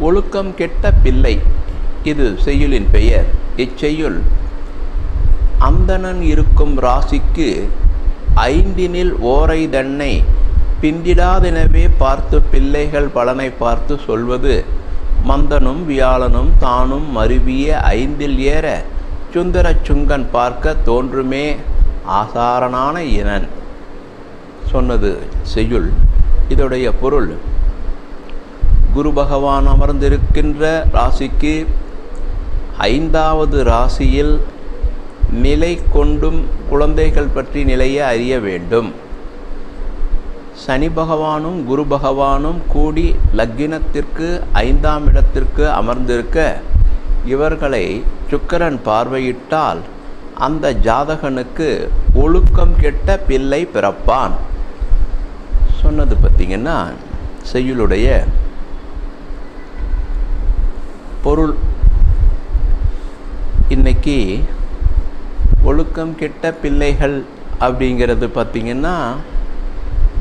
ஒழுக்கம் கெட்ட பிள்ளை. இது செய்யுளின் பெயர். இச்செய்யுள் அந்தணன் இருக்கும் ராசிக்கு ஐந்தினில் ஓரை தன்னை பிந்திடாதெனவே பார்த்து பிள்ளைகள் பலனை பார்த்து சொல்வது மந்தனும் வியாழனும் தானும் மருவிய ஐந்தில் ஏற சுந்தர சுங்கன் பார்க்க தோன்றுமே ஆசாரனான இனன். சொன்னது செய்யுள். இதோடைய பொருள் குரு பகவான் அமர்ந்திருக்கின்ற ராசிக்கு ஐந்தாவது ராசியில் நிலை கொண்டும் குழந்தைகள் பற்றி நிலையை அறிய வேண்டும். சனி பகவானும் குரு பகவானும் கூடி லக்கினத்திற்கு ஐந்தாம் இடத்திற்கு அமர்ந்திருக்க இவர்களை சுக்கரன் பார்வையிட்டால் அந்த ஜாதகனுக்கு ஒழுக்கம் கெட்ட பிள்ளை பிறப்பான். சொன்னது பார்த்திங்கன்னா செய்யுளுடைய பொருள். இன்னைக்கு ஒழுக்கம் கெட்ட பிள்ளைகள் அப்படிங்கிறது பார்த்திங்கன்னா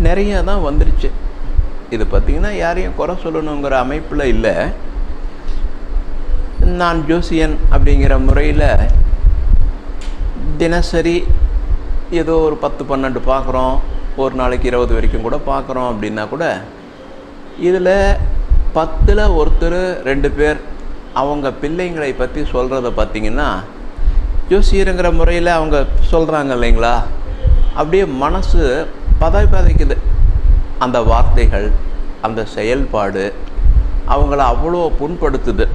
நிறைய தான் வந்துருச்சு. இது பார்த்திங்கன்னா யாரையும் குறை சொல்லணுங்கிற அமைப்பில் இல்லை. நான் ஜோசியன் அப்படிங்கிற முறையில் தினசரி ஏதோ ஒரு பத்து பன்னெண்டு பார்க்குறோம். ஒரு நாளைக்கு இருபது வரைக்கும் கூட பார்க்குறோம் அப்படின்னா கூட இதில் பத்தில் ஒருத்தர் ரெண்டு பேர் அவங்க பிள்ளைங்களை பற்றி சொல்கிறத பார்த்திங்கன்னா ஜோசியருங்கிற முறையில் அவங்க சொல்கிறாங்க இல்லைங்களா? அப்படியே மனசு பதை பதைக்குது அந்த வார்த்தைகள் அந்த செயல்பாடு அவங்கள அவ்வளோ புண்படுத்துது.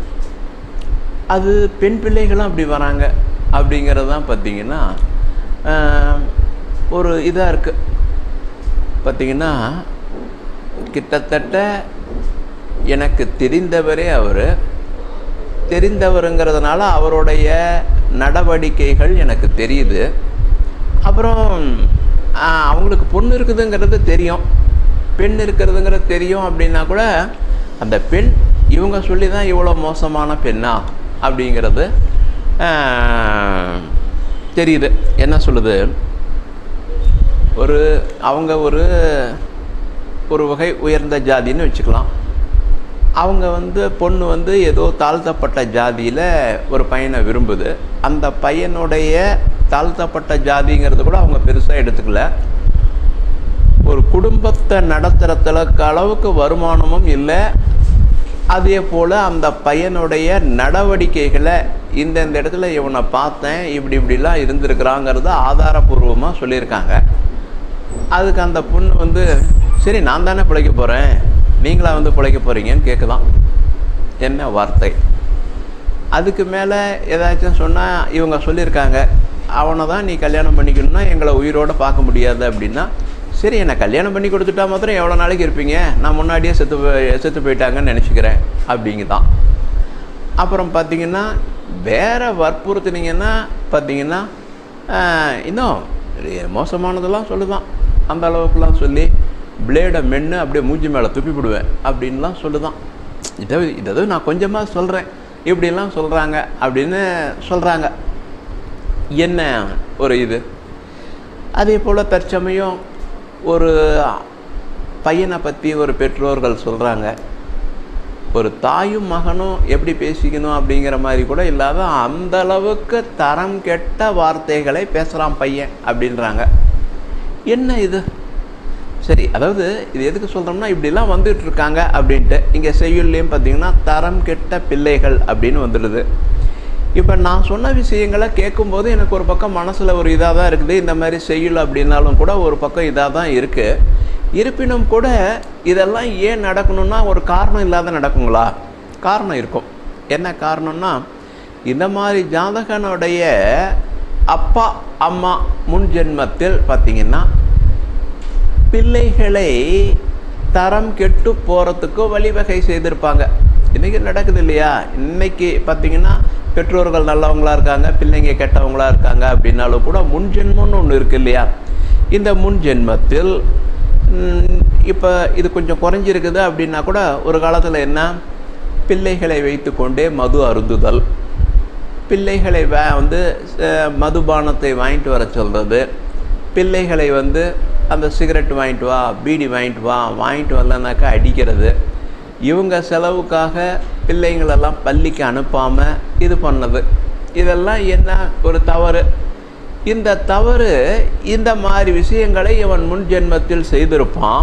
அது பெண் பிள்ளைகளும் அப்படி வராங்க அப்படிங்கிறதான் பார்த்திங்கன்னா ஒரு இதாக இருக்குது பார்த்திங்கன்னா கிட்டத்தட்ட எனக்கு தெரிந்தவரே அவர். தெரிந்தவருங்கிறதுனால அவருடைய நடவடிக்கைகள் எனக்கு தெரியுது. அப்புறம் அவங்களுக்கு பொண்ணு இருக்குதுங்கிறது தெரியும். பெண் இருக்கிறதுங்கிறது தெரியும் அப்படின்னா கூட அந்த பெண் இவங்க சொல்லி தான் இவ்வளோ மோசமான பெண்ணா அப்படிங்கிறது தெரியுது. என்ன சொல்லுது? ஒரு அவங்க ஒரு ஒரு வகை உயர்ந்த ஜாதின்னு வச்சுக்கலாம். அவங்க வந்து பொண்ணு வந்து ஏதோ தாழ்த்தப்பட்ட ஜாதியில் ஒரு பையனை விரும்புது. அந்த பையனுடைய தாழ்த்தப்பட்ட ஜாதிங்கிறது கூட அவங்க பெருசாக எடுத்துக்கல. ஒரு குடும்பத்தை நடத்துகிறதுக்கு அளவுக்கு வருமானமும் இல்லை. அதே போல் அந்த பையனுடைய நடவடிக்கைகளை இந்தந்த இடத்துல இவனை பார்த்தேன் இப்படி இப்படிலாம் இருந்திருக்கிறாங்கிறத ஆதாரபூர்வமாக சொல்லியிருக்காங்க. அதுக்கு அந்த பொண்ணு வந்து சரி நான் தானே பிழைக்க போகிறேன் நீங்களா வந்து பிழைக்க போகிறீங்கன்னு கேட்குதான் என்ன வார்த்தை? அதுக்கு மேலே ஏதாச்சும் சொன்னால் இவங்க சொல்லியிருக்காங்க. அவனை தான் நீ கல்யாணம் பண்ணிக்கணும்னா எங்களை உயிரோடு பார்க்க முடியாது அப்படின்னா சரி என்னை கல்யாணம் பண்ணி கொடுத்துட்டா மாத்திரம் எவ்வளோ நாளைக்கு இருப்பீங்க? நான் முன்னாடியே செத்து செத்து போயிட்டாங்கன்னு நினச்சிக்கிறேன் அப்படிங்க தான் அப்புறம் பார்த்திங்கன்னா வேறு வற்புறுத்துனீங்கன்னா பார்த்திங்கன்னா இன்னும் மோசமானதெல்லாம் சொல்லுதான். அந்த அளவுக்குலாம் சொல்லி பிளேடை மென்று அப்படியே மூஞ்சி மேலே துப்பி விடுவேன் அப்படின்லாம் சொல்லுதான். இதை இதை நான் கொஞ்சமாக சொல்கிறேன் இப்படிலாம் சொல்கிறாங்க அப்படின்னு சொல்கிறாங்க என்ன ஒரு இது? அதே போல் தற்சமயம் ஒரு பையனை பற்றி ஒரு பெற்றோர்கள் சொல்கிறாங்க ஒரு தாயும் மகனும் எப்படி பேசிக்கணும் அப்படிங்கிற மாதிரி கூட இல்லாத அந்த அளவுக்கு தரம் கெட்ட வார்த்தைகளை பேசுகிறான் பையன் அப்படின்றாங்க. என்ன இது? சரி அதாவது இது எதுக்கு சொல்கிறோம்னா இப்படிலாம் வந்துட்டு இருக்காங்க அப்படின்ட்டு. இங்கே செய்யுள்லேயும் பார்த்தீங்கன்னா தரம் கெட்ட பிள்ளைகள் அப்படின்னு வந்துடுது. இப்போ நான் சொன்ன விஷயங்களை கேட்கும்போது எனக்கு ஒரு பக்கம் மனசில் ஒரு இதாக தான் இருக்குது. இந்த மாதிரி செய்யுள் அப்படின்னாலும் கூட ஒரு பக்கம் இதாக தான் இருக்குது இருப்பினும் கூட இதெல்லாம் ஏன் நடக்கணும்னா ஒரு காரணம் இல்லாத நடக்குங்களா? காரணம் இருக்கும். என்ன காரணம்னா இந்த மாதிரி ஜாதகனுடைய அப்பா அம்மா முன் ஜென்மத்தில் பார்த்திங்கன்னா பிள்ளைகளை தரம் கெட்டு போகிறதுக்கோ வழிவகை செய்திருப்பாங்க. இன்றைக்கி நடக்குது இல்லையா? இன்னைக்கு பார்த்தீங்கன்னா பெற்றோர்கள் நல்லவங்களா இருக்காங்க பிள்ளைங்க கெட்டவங்களாக இருக்காங்க அப்படின்னாலும் கூட முன்ஜென்மம்னு ஒன்று இருக்குது இல்லையா? இந்த முன் ஜென்மத்தில் இப்போ இது கொஞ்சம் குறைஞ்சிருக்குது அப்படின்னா கூட ஒரு காலத்தில் என்ன? பிள்ளைகளை வைத்துக்கொண்டே மது அருந்துதல். பிள்ளைகளை வந்து மதுபானத்தை வாங்கிட்டு வர சொல்கிறது பிள்ளைகளை வந்து அந்த சிகரெட் வாங்கிட்டு வா பீடி வாங்கிட்டு வா வாங்கிட்டு வரலனாக்கா அடிக்கிறது. இவங்க செலவுக்காக பிள்ளைங்களெல்லாம் பள்ளிக்கு அனுப்பாமல் இது பண்ணது. இதெல்லாம் என்ன ஒரு தவறு? இந்த தவறு இந்த மாதிரி விஷயங்களை இவன் முன் ஜென்மத்தில் செய்திருப்பான்.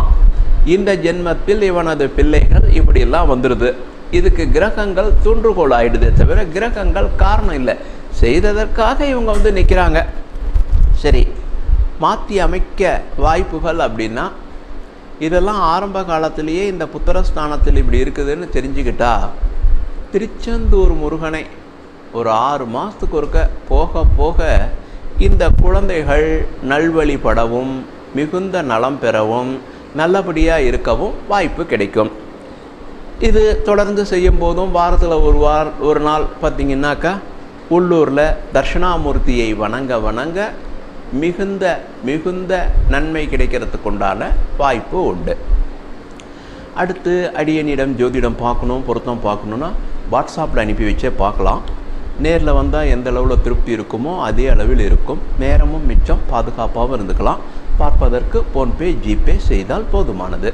இந்த ஜென்மத்தில் இவனது பிள்ளைகள் இப்படியெல்லாம் வந்துடுது இதுக்கு கிரகங்கள் தூண்டுகோல் ஆகிடுதே தவிர கிரகங்கள் காரணம் இல்லை. செய்ததற்காக இவங்க வந்து நிற்கிறாங்க சரி மாற்றி அமைக்க வாய்ப்புகள் அப்படின்னா இதெல்லாம் ஆரம்ப காலத்திலேயே இந்த புத்திரஸ்தானத்தில் இப்படி இருக்குதுன்னு தெரிஞ்சுக்கிட்டா திருச்செந்தூர் முருகனை ஒரு ஆறு மாதத்துக்கு ஒருக்க போக போக இந்த குழந்தைகள் நல்வழிப்படவும் மிகுந்த நலம் பெறவும் நல்லபடியாக இருக்கவும் வாய்ப்பு கிடைக்கும். இது தொடர்ந்து செய்யும் போதும் வாரத்தில் ஒரு வார ஒரு நாள் பார்த்தீங்கன்னாக்கா உள்ளூரில் தட்சிணாமூர்த்தியை வணங்க வணங்க மிகுந்த மிகுந்த நன்மை கிடைக்கிறதுக்கு உண்டான வாய்ப்பு உண்டு. அடுத்து அடியனிடம் ஜோதிடம் பார்க்கணும் பொருத்தம் பார்க்கணுன்னா வாட்ஸ்அப்பில் அனுப்பி வச்சே பார்க்கலாம். நேரில் வந்தால் எந்த அளவில் திருப்தி இருக்குமோ அதே அளவில் இருக்கும். நேரமும் மிச்சம் பாதுகாப்பாகவும் இருந்துக்கலாம். பார்ப்பதற்கு ஃபோன்பே ஜிபே செய்தால் போதுமானது.